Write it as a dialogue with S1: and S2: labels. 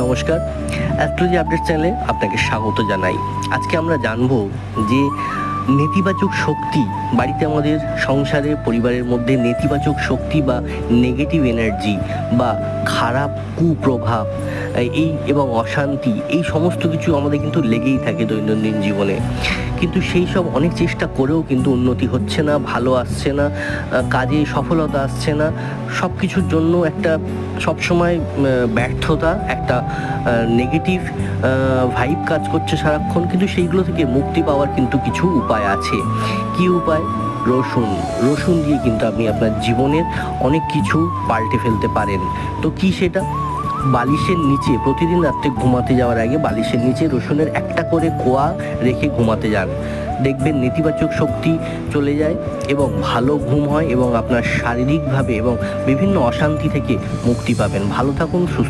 S1: নমস্কার। Astrology update চ্যানেলে আপনাকে স্বাগত জানাই। আজকে আমরা জানব যে নেতিবাচক শক্তি বাড়িতে আমাদের সংসারে, পরিবারের মধ্যে নেতিবাচক শক্তি বা নেগেটিভ এনার্জি বা খারাপ কুপ্রভাব এই এবং অশান্তি, এই সমস্ত কিছু আমাদের কিন্তু লেগেই থাকে দৈনন্দিন জীবনে। কিন্তু সেই সব অনেক চেষ্টা করেও কিন্তু উন্নতি হচ্ছে না, ভালো আসছে না কাজে সফলতা আসছে না। সব কিছুর জন্য একটা সবসময় ব্যর্থতা, একটা নেগেটিভ ভাইব কাজ করছে সারাক্ষণ। কিন্তু সেইগুলো থেকে মুক্তি পাওয়ার কিন্তু কিছু উপায় আছে। কি উপায়? রসুন। রসুন দিয়ে কিন্তু আপনি আপনার জীবনের অনেক কিছু পাল্টে ফেলতে পারেন। তো কি সেটা? বালিশের নিচে, প্রতিদিন রাত্রে ঘুমাতে যাওয়ার আগে বালিশের নিচে রসুনের একটা করে কোয়া রেখে ঘুমাতে যান। দেখবেন নেতিবাচক শক্তি চলে যায় এবং ভালো ঘুম হয় এবং আপনার শারীরিকভাবে এবং বিভিন্ন অশান্তি থেকে মুক্তি পাবেন। ভালো থাকুন, সুস্থ